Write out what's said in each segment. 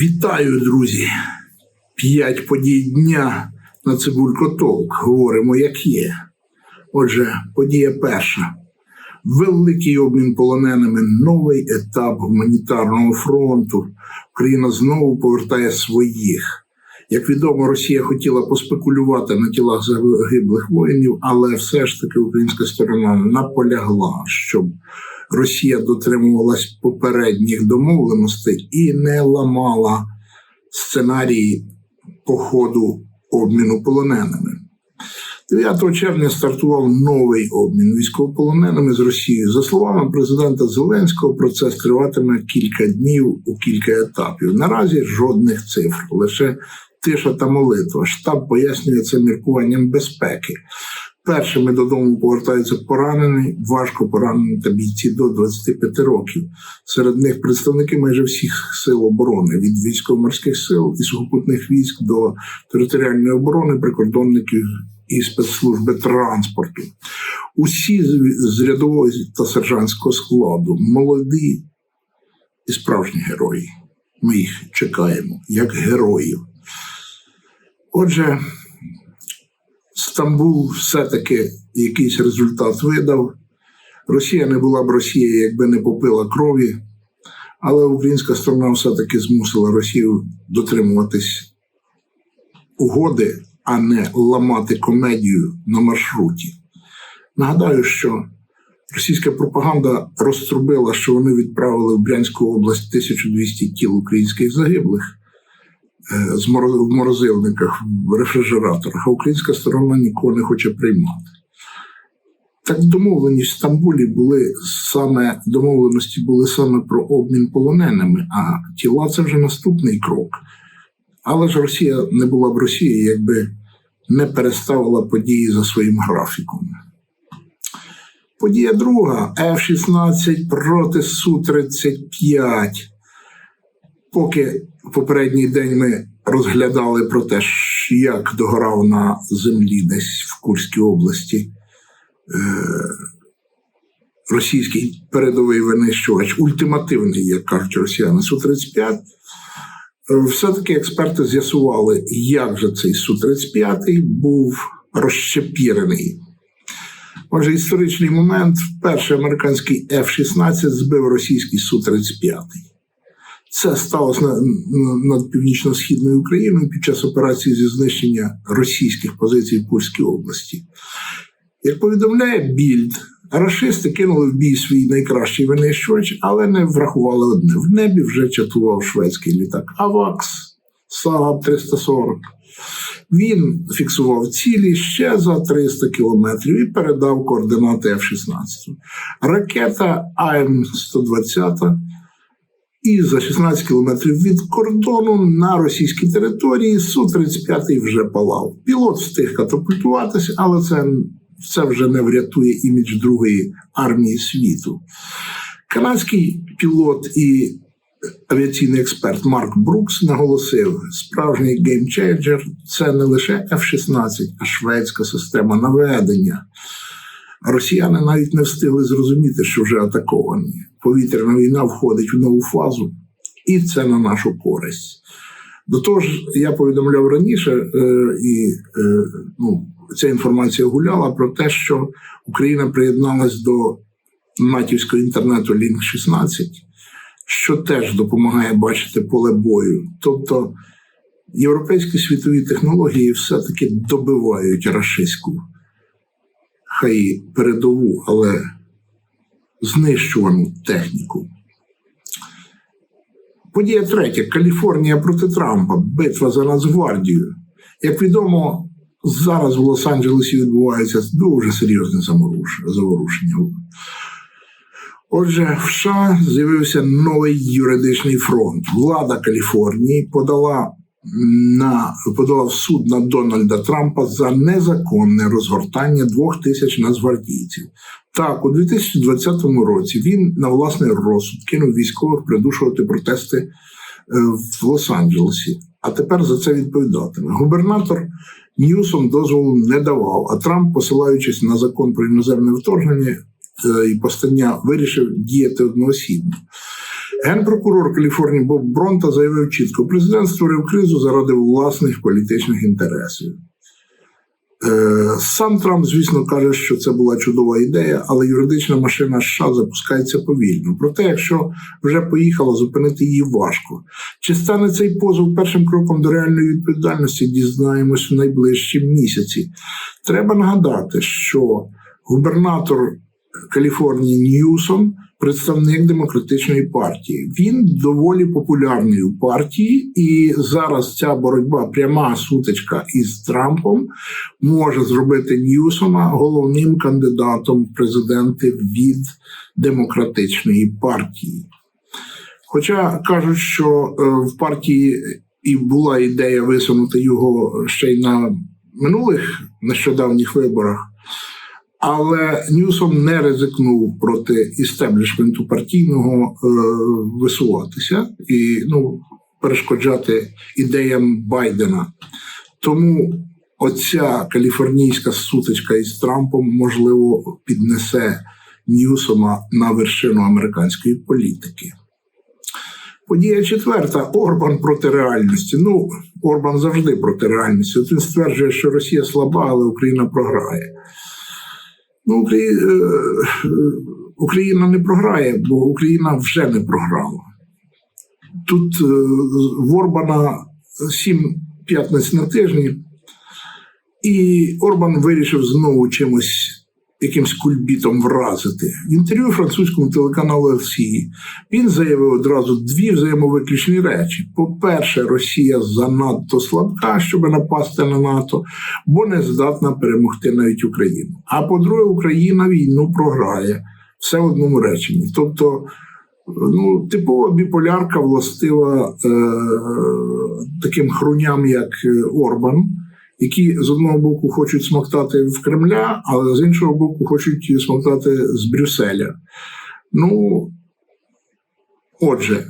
Вітаю, друзі! П'ять подій дня на Цибулько Толк. Говоримо, як є. Отже, подія перша. Великий обмін полоненими, новий етап гуманітарного фронту. Україна знову повертає своїх. Як відомо, Росія хотіла поспекулювати на тілах загиблих воїнів, але все ж таки українська сторона наполягла, щоб Росія дотримувалась попередніх домовленостей і не ламала сценарії по ходу обміну полоненими. 9 червня стартував новий обмін військовополоненими з Росією. За словами президента Зеленського, процес триватиме кілька днів у кілька етапів. Наразі жодних цифр, лише тиша та молитва. Штаб пояснює це міркуванням безпеки. Першими додому повертаються поранені, важко поранені та бійці до 25 років. Серед них представники майже всіх сил оборони від військово-морських сил і сухопутних військ до територіальної оборони, прикордонників і спецслужби транспорту. Усі з- рядового та сержантського складу, молоді і справжні герої. Ми їх чекаємо як героїв. Отже, Стамбул все-таки якийсь результат видав. Росія не була б Росією, якби не попила крові, але українська сторона все-таки змусила Росію дотримуватись угоди, а не ламати комедію на маршруті. Нагадаю, що російська пропаганда розтрубила, що вони відправили в Брянську область 1200 тіл українських загиблих в морозильниках, в рефрижераторах, а українська сторона нікого не хоче приймати. Так домовленість в Стамбулі були саме домовленості були саме про обмін полоненими, а тіла це вже наступний крок. Але ж Росія не була б Росією, якби не переставила події за своїм графіком. Подія друга F-16 проти Су-35 поки попередній день ми розглядали про те, як догорав на землі десь в Курській області е, російський передовий винищувач, ультимативний, як кажуть росіяни, Су-35. Е, Все-таки експерти з'ясували, як же цей Су-35 був розщепірений. Отже, історичний момент: перший американський F-16 збив російський Су-35. Це сталося на- на- над північно-східною Україною під час операції зі знищення російських позицій в Курській області. Як повідомляє Більд, рашисти кинули в бій свій найкращий винищувач, але не врахували одне. В небі вже чатував шведський літак Авакс Сагаб 340. Він фіксував цілі ще за 300 кілометрів і передав координати F-16. Ракета АМ-120 і за 16 кілометрів від кордону на російській території Су-35 вже палав. Пілот встиг катапультуватися, але це, це вже не врятує імідж другої армії світу. Канадський пілот і авіаційний експерт Марк Брукс наголосив: справжній геймчейджер це не лише F-16, а шведська система наведення. Росіяни навіть не встигли зрозуміти, що вже атаковані. Повітряна війна входить в нову фазу, і це на нашу користь. До того ж, я повідомляв раніше, е, і е, ну, ця інформація гуляла про те, що Україна приєдналась до натівського інтернету Link 16, що теж допомагає бачити поле бою. Тобто європейські світові технології все-таки добивають рашистську хай передову, але знищувану техніку. Подія третя. Каліфорнія проти Трампа. Битва за Нацгвардію. Як відомо, зараз в Лос-Анджелесі відбувається дуже серйозне заворушення. Отже, в США з'явився новий юридичний фронт. Влада Каліфорнії подала на подала в суд на Дональда Трампа за незаконне розгортання двох тисяч нацгвардійців. Так, у 2020 році він на власний розсуд кинув військових придушувати протести е, в Лос-Анджелесі. А тепер за це відповідатиме. Губернатор Ньюсом дозволу не давав. А Трамп, посилаючись на закон про іноземне вторгнення е, і постання, вирішив діяти одноосібно. Генпрокурор Каліфорнії Боб Бронта заявив чітко: президент створив кризу заради власних політичних інтересів. Е, Сам Трамп, звісно, каже, що це була чудова ідея, але юридична машина США запускається повільно. Проте, якщо вже поїхала, зупинити її важко. Чи стане цей позов першим кроком до реальної відповідальності, дізнаємось в найближчі місяці. Треба нагадати, що губернатор Каліфорнії Ньюсом представник демократичної партії. Він доволі популярний у партії, і зараз ця боротьба, пряма сутичка із Трампом, може зробити Ньюсома головним кандидатом в президенти від демократичної партії. Хоча кажуть, що е, в партії і була ідея висунути його ще й на минулих нещодавніх виборах. Але Ньюсом не ризикнув проти істеблішменту партійного е, висуватися і ну, перешкоджати ідеям Байдена. Тому оця каліфорнійська сутичка із Трампом можливо піднесе Ньюсома на вершину американської політики. Подія четверта Орбан проти реальності. Ну, Орбан завжди проти реальності. От Він стверджує, що Росія слаба, але Україна програє. Ну, Украї- е, Україна не програє, бо Україна вже не програла. Тут е, в Орбана сім п'ятниць на тижні, і Орбан вирішив знову чимось. Якимсь кульбітом вразити. В інтерв'ю французькому телеканалу LCI він заявив одразу дві взаємовиключні речі: по-перше, Росія занадто слабка, щоб напасти на НАТО, бо не здатна перемогти навіть Україну. А по-друге, Україна війну програє. Все в одному реченні. Тобто, ну, типова біполярка властива е, таким хруням, як е, Орбан, які з одного боку хочуть смоктати в Кремля, але з іншого боку хочуть смоктати з Брюсселя. Ну, отже.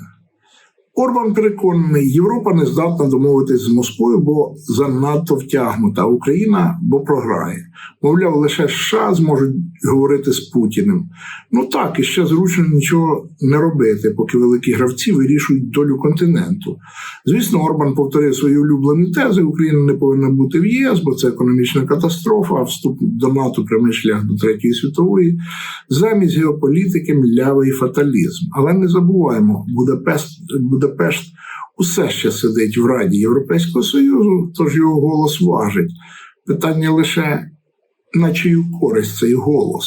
Орбан переконаний, Європа не здатна домовитись з Москвою, бо занадто втягнута. Україна бо програє. Мовляв, лише США зможуть говорити з Путіним. Ну так, і ще зручно нічого не робити, поки великі гравці вирішують долю континенту. Звісно, Орбан повторив свої улюблені тези: Україна не повинна бути в ЄС, бо це економічна катастрофа, а вступ до НАТО прямий шлях до третьої світової. Замість геополітики млявий фаталізм. Але не забуваємо, Будапешт, Будапешт усе ще сидить в Раді Європейського Союзу, тож його голос важить. Питання лише на чию користь цей голос.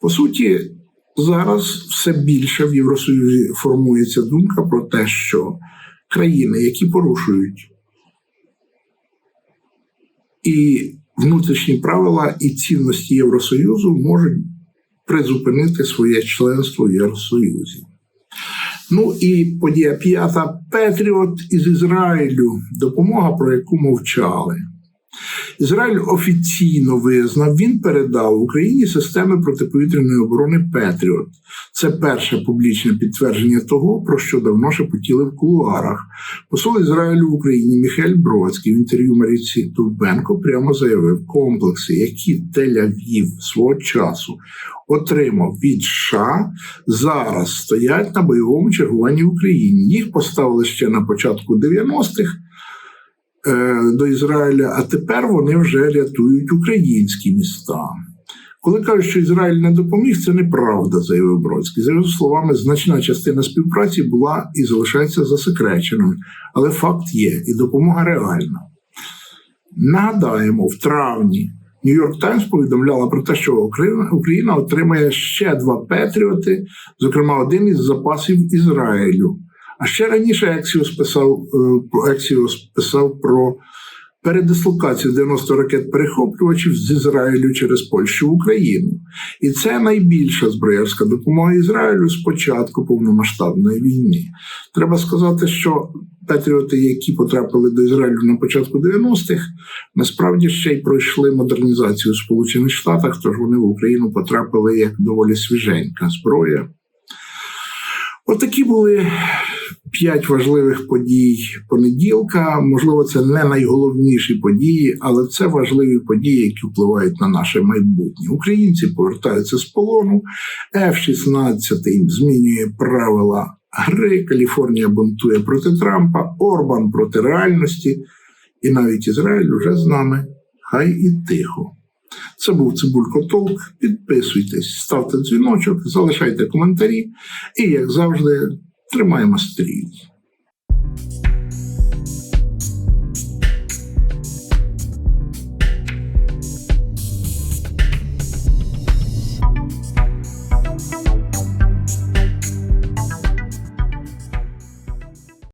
По суті, зараз все більше в Євросоюзі формується думка про те, що країни, які порушують і внутрішні правила і цінності Євросоюзу, можуть призупинити своє членство в Євросоюзі. Ну і подія п'ята Петріот із Ізраїлю, допомога, про яку мовчали. Ізраїль офіційно визнав, він передав Україні системи протиповітряної оборони Петріот. Це перше публічне підтвердження того, про що давно шепотіли в кулуарах. Посол Ізраїлю в Україні Міхель Бродський в інтерв'ю Маріці Тувбенко прямо заявив, комплекси, які Тель-Авів свого часу отримав від США, зараз стоять на бойовому чергуванні в Україні. Їх поставили ще на початку 90-х е, до Ізраїля, а тепер вони вже рятують українські міста. Коли кажуть, що Ізраїль не допоміг, це неправда, заявив Бродський. За його словами, значна частина співпраці була і залишається засекреченою, але факт є, і допомога реальна. Нагадаємо, в травні Нью-Йорк Таймс повідомляла про те, що Україна, отримає ще два Петріоти, зокрема, один із запасів Ізраїлю. А ще раніше Ексіос писав, Ексіос писав про передислокацію 90 ракет перехоплювачів з Ізраїлю через Польщу в Україну. І це найбільша зброярська допомога Ізраїлю з початку повномасштабної війни. Треба сказати, що Петріоти, які потрапили до Ізраїлю на початку 90-х, насправді ще й пройшли модернізацію в Сполучених Штатах, тож вони в Україну потрапили як доволі свіженька зброя. Отакі були П'ять важливих подій понеділка. Можливо, це не найголовніші події, але це важливі події, які впливають на наше майбутнє. Українці повертаються з полону. F-16 змінює правила гри. Каліфорнія бунтує проти Трампа, Орбан проти реальності, і навіть Ізраїль уже з нами. Хай і тихо. Це був Цибулько Толк. Підписуйтесь, ставте дзвіночок, залишайте коментарі і, як завжди, тримаємо стрій.